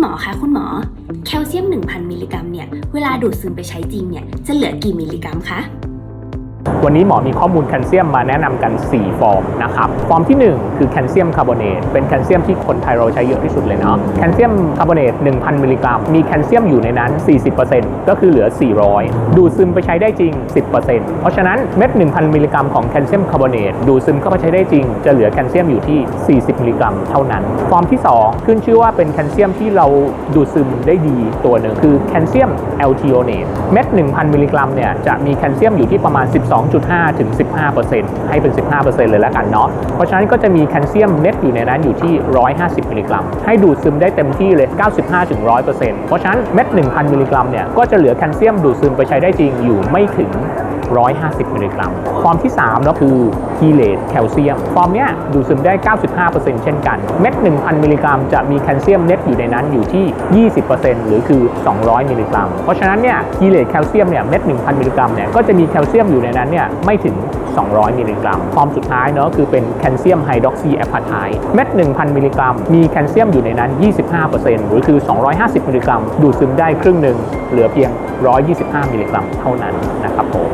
หมอคะคุณหมอ แคลเซียม 1,000 มิลลิกรัมเนี่ย เวลาดูดซึมไปใช้จริงเนี่ย จะเหลือกี่มิลลิกรัมคะ วันนี้หมอมีข้อมูลแคลเซียมมาแนะนำกัน 4 ฟอร์มนะครับ ฟอร์มที่ 1 คือแคลเซียมคาร์บอเนต เป็นแคลเซียมที่คนไทยเราใช้เยอะที่สุดเลยเนาะ แคลเซียมคาร์บอเนต 1,000 มิลลิกรัม มีแคลเซียมอยู่ในนั้น 40%ก็คือเหลือ 400 ดูดซึมไปใช้ได้จริง 10%เพราะฉะนั้นเม็ด 1,000 มิลลิกรัมของแคลเซียมคาร์บอเนต ดูดซึมเข้าไปใช้ได้จริง จะเหลือแคลเซียมอยู่ที่ 40 มิลลิกรัม เท่านั้น ฟอร์มที่ 2 ขึ้นชื่อว่าเป็นแคลเซียมที่เราดูดซึมได้ดีตัวหนึ่งคือแคลเซียมแอลทิโอเนต เม็ด 1,000 มิลลิกรัมเนี่ยจะมีแคลเซียมอยู่ที่ประมาณ12.5 ถึง 15%ให้เป็น 15%เลยแล้วกันเนาะ เพราะฉะนั้นก็จะมีแคลเซียมเม็ดอยู่ในนั้นอยู่ที่ 150 มิลลิกรัม ให้ดูดซึมได้เต็มที่เลย 95 ถึง 100%เพราะฉะนั้นเม็ด 1,000 มิลลิกรัมเนี่ย ก็จะเหลือแคลเซียมดูดซึมไปใช้ได้จริงอยู่ไม่ถึง 150 มิลลิกรัม ความที่3เนาะคือ คีเลตแคลเซียม ฟอร์มเนี้ยดูดซึมได้ 95%เช่นกัน เม็ด 1,000 มิลลิกรัมจะมีแคลเซียมเน็ตอยู่ในนั้นอยู่ที่ 20%หรือคือ 200 มิลลิกรัม เพราะฉะนั้นเนี่ยคีเลตแคลเซียมเนี่ยเม็ด 1,000 มิลลิกรัมเนี่ยก็จะมีแคลเซียมอยู่ในนั้นเนี่ยไม่ถึง 200 มิลลิกรัม ฟอร์มสุดท้ายเนาะคือเป็นแคลเซียมไฮดรอกซีแอปาไทเม็ด 1,000 มิลลิกรัม มีแคลเซียมอยู่ในนั้น 25%หรือคือ 250 มิลลิกรัม ดูดซึมได้ครึ่งหนึ่งเหลือเพียง 125 มิลลิกรัม เท่านั้นนะครับผม